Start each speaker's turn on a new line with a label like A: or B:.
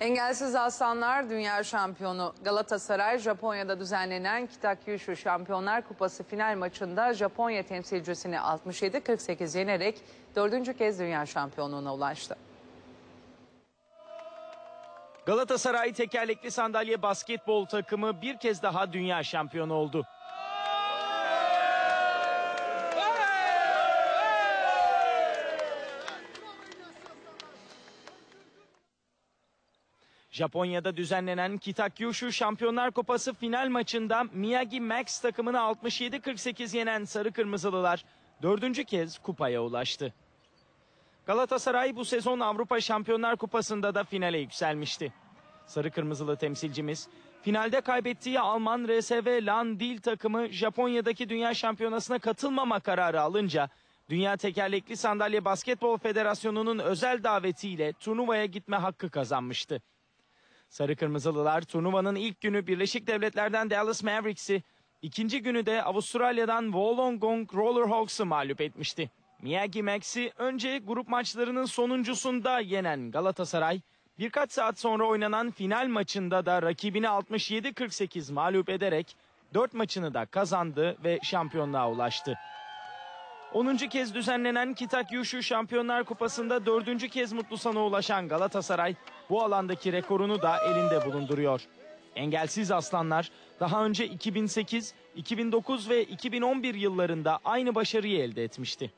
A: Engelsiz Aslanlar Dünya Şampiyonu Galatasaray Japonya'da düzenlenen Kitakyushu Şampiyonlar Kupası final maçında Japonya temsilcisini 67-48 yenerek dördüncü kez dünya şampiyonluğuna ulaştı.
B: Galatasaray tekerlekli sandalye basketbol takımı bir kez daha dünya şampiyonu oldu. Japonya'da düzenlenen Kitakyushu Şampiyonlar Kupası final maçında Miyagi Max takımını 67-48 yenen Sarı Kırmızılılar dördüncü kez kupaya ulaştı. Galatasaray bu sezon Avrupa Şampiyonlar Kupası'nda da finale yükselmişti. Sarı Kırmızılı temsilcimiz finalde kaybettiği Alman RSV Lan Dil takımı Japonya'daki Dünya Şampiyonası'na katılmama kararı alınca Dünya Tekerlekli Sandalye Basketbol Federasyonu'nun özel davetiyle turnuvaya gitme hakkı kazanmıştı. Sarı Kırmızılılar turnuvanın ilk günü Birleşik Devletler'den Dallas Mavericks'i, ikinci günü de Avustralya'dan Wollongong Rollerhawks'ı mağlup etmişti. Miyagi Max'i önce grup maçlarının sonuncusunda yenen Galatasaray, birkaç saat sonra oynanan final maçında da rakibini 67-48 mağlup ederek 4 maçını da kazandı ve şampiyonluğa ulaştı. 10. kez düzenlenen Kitakyushu Şampiyonlar Kupası'nda 4. kez mutlu sona ulaşan Galatasaray bu alandaki rekorunu da elinde bulunduruyor. Engelsiz Aslanlar daha önce 2008, 2009 ve 2011 yıllarında aynı başarıyı elde etmişti.